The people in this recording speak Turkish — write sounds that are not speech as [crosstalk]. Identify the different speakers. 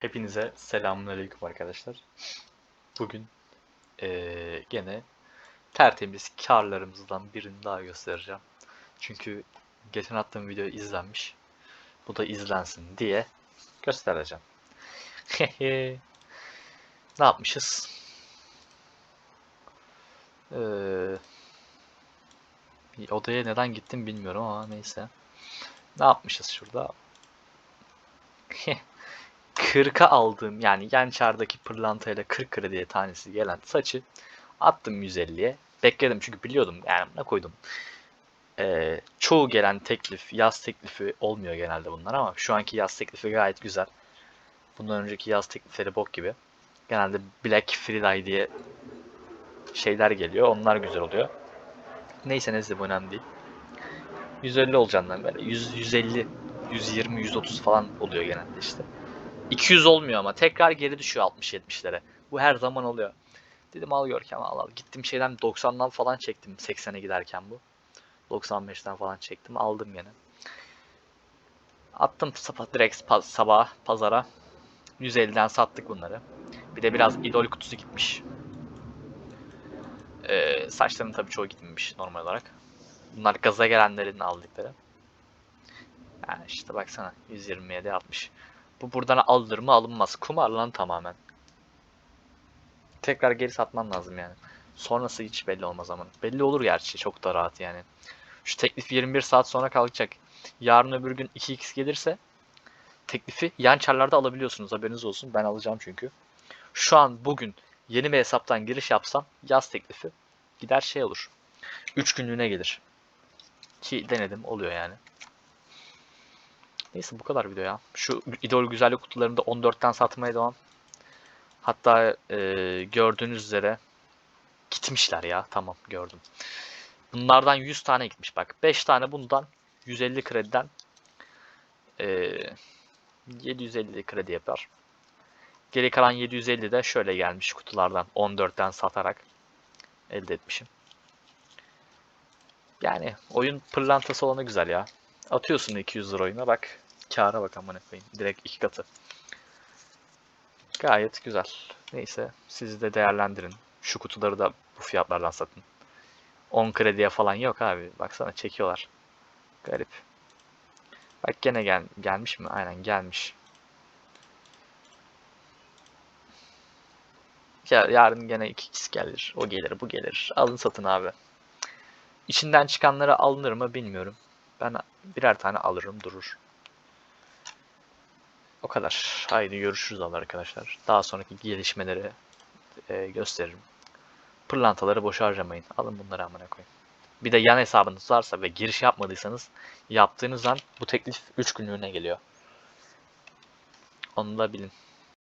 Speaker 1: Hepinize selamünaleyküm arkadaşlar. Bugün eee, gene tertemiz karlarımızdan birini daha göstereceğim. Çünkü geçen attığım video izlenmiş. Bu da izlensin diye göstereceğim. [laughs] ne yapmışız? Eee, odaya neden gittim bilmiyorum ama neyse. Ne yapmışız şurada? [laughs] 40'a aldığım yani yan çardaki pırlantayla 40 krediye tanesi gelen saçı attım 150'ye. Bekledim çünkü biliyordum yani ne koydum. Ee, çoğu gelen teklif yaz teklifi olmuyor genelde bunlar ama şu anki yaz teklifi gayet güzel. Bundan önceki yaz teklifleri bok gibi. Genelde Black Friday diye şeyler geliyor. Onlar güzel oluyor. Neyse neyse bu önemli değil. 150 olacağından böyle 100, 150, 120, 130 falan oluyor genelde işte. 200 olmuyor ama tekrar geri düşüyor 60-70'lere. Bu her zaman oluyor. Dedim al Görkem al al. Gittim şeyden 90'dan falan çektim 80'e giderken bu. 95'ten falan çektim aldım yine. Attım direkt sabah pazara. 150'den sattık bunları. Bir de biraz idol kutusu gitmiş. Ee, saçların tabii çoğu gitmemiş normal olarak. Bunlar gaza gelenlerin aldıkları. Yani işte baksana 127 60. Bu buradan alınır mı alınmaz. Kumar lan tamamen. Tekrar geri satman lazım yani. Sonrası hiç belli olmaz ama. Belli olur gerçi çok da rahat yani. Şu teklif 21 saat sonra kalkacak. Yarın öbür gün 2x gelirse teklifi yan çarlarda alabiliyorsunuz haberiniz olsun. Ben alacağım çünkü. Şu an bugün yeni bir hesaptan giriş yapsam yaz teklifi gider şey olur. 3 günlüğüne gelir. Ki denedim oluyor yani. Neyse bu kadar video ya. Şu idol güzellik kutularını da 14'ten satmaya devam. Hatta e, gördüğünüz üzere gitmişler ya. Tamam gördüm. Bunlardan 100 tane gitmiş bak. 5 tane bundan 150 krediden e, 750 kredi yapar. Geri kalan 750 de şöyle gelmiş kutulardan 14'ten satarak elde etmişim. Yani oyun pırlantası olanı güzel ya. Atıyorsun 200 lira oyuna bak. Kâra bak amına koyayım. Direkt iki katı. Gayet güzel. Neyse siz de değerlendirin. Şu kutuları da bu fiyatlardan satın. 10 krediye falan yok abi. Baksana çekiyorlar. Garip. Bak gene gel gelmiş mi? Aynen gelmiş. Ya, yarın gene 2x gelir. O gelir, bu gelir. Alın satın abi. İçinden çıkanları alınır mı bilmiyorum. Ben birer tane alırım durur. O kadar. Haydi görüşürüz arkadaşlar. Daha sonraki gelişmeleri e, gösteririm. Pırlantaları boş harcamayın. Alın bunları amına koyun. Bir de yan hesabınız varsa ve giriş yapmadıysanız yaptığınız an bu teklif 3 günlüğüne geliyor. Onu da bilin.